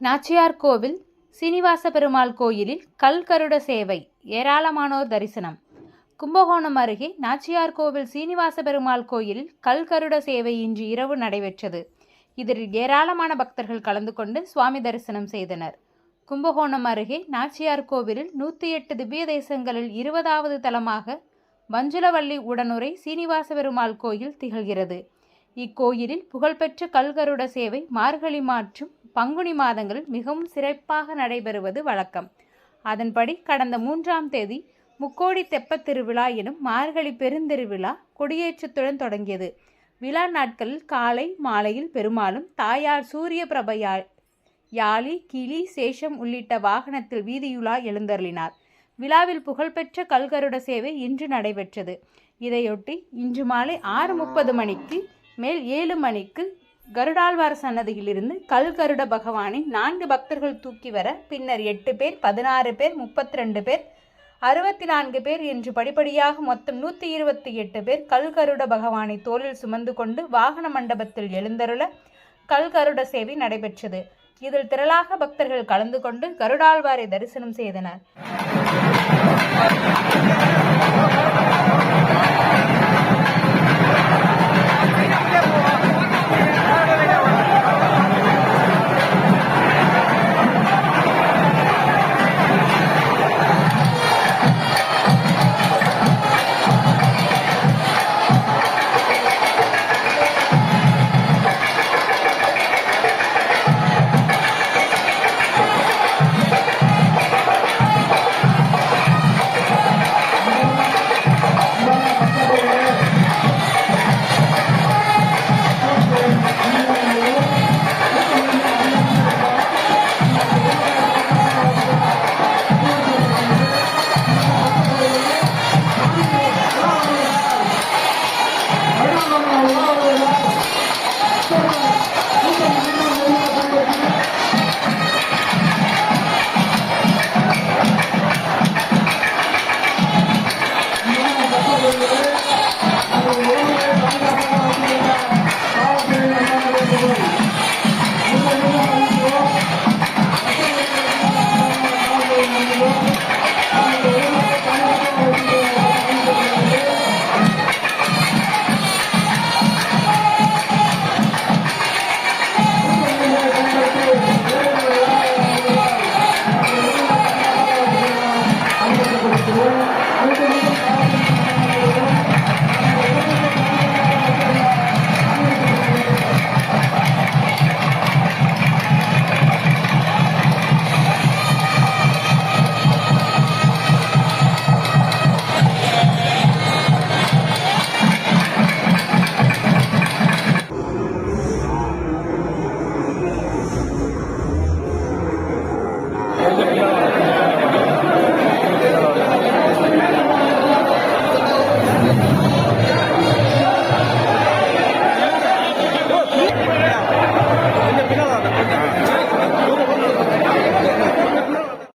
நாச்சியார் கோவில் சீனிவாச பெருமாள் கோயிலில் கல்கருட சேவை ஏராளமானோர் தரிசனம். கும்பகோணம் அருகே நாச்சியார் கோவில் சீனிவாச பெருமாள் கோயிலில் கல்கருட சேவை இன்று இரவு நடைபெற்றது. இதில் ஏராளமான பக்தர்கள் கலந்து கொண்டு சுவாமி தரிசனம் செய்தனர். கும்பகோணம் அருகே நாச்சியார் கோவிலில் நூற்றி எட்டு திவ்ய தேசங்களில் இருபதாவது தலமாக மஞ்சுளவள்ளி உடனுரை சீனிவாச பெருமாள் கோயில் திகழ்கிறது. இக்கோயிலில் புகழ்பெற்ற கல்கருட சேவை மார்கழி மாற்றும் பங்குனி மாதங்களில் மிகவும் சிறப்பாக நடைபெறுவது வழக்கம். அதன்படி கடந்த மூன்றாம் தேதி முக்கோடி தெப்பத் திருவிழா எனும் மார்கழி பெருந்திருவிழா கொடியேற்றத்துடன் தொடங்கியது. விழா நாட்களில் காலை மாலையில் பெருமாளும் தாயார் சூரிய பிரபையா யாழி கிளி சேஷம் உள்ளிட்ட வாகனத்தில் வீதியுலா எழுந்தருளினார். விழாவில் புகழ்பெற்ற கல்கருட சேவை இன்று நடைபெற்றது. இதையொட்டி இன்று மாலை ஆறு முப்பது மணிக்கு மேல் ஏழு மணிக்கு கருடாழ்வார் சன்னதியிலிருந்து கல்கருட பகவானின் நான்கு பக்தர்கள் தூக்கி வர பின்னர் எட்டு பேர் பதினாறு பேர் முப்பத்தி ரெண்டு பேர் அறுபத்தி நான்கு பேர் என்று படிப்படியாக மொத்தம் நூற்றி இருபத்தி எட்டு பேர் கல்கருட பகவானை தோளில் சுமந்து கொண்டு வாகன மண்டபத்தில் எழுந்தருள கல்கருட சேவை நடைபெற்றது. இதில் திரளாக பக்தர்கள் கலந்து கொண்டு கருடாழ்வாரை தரிசனம் செய்தனர்.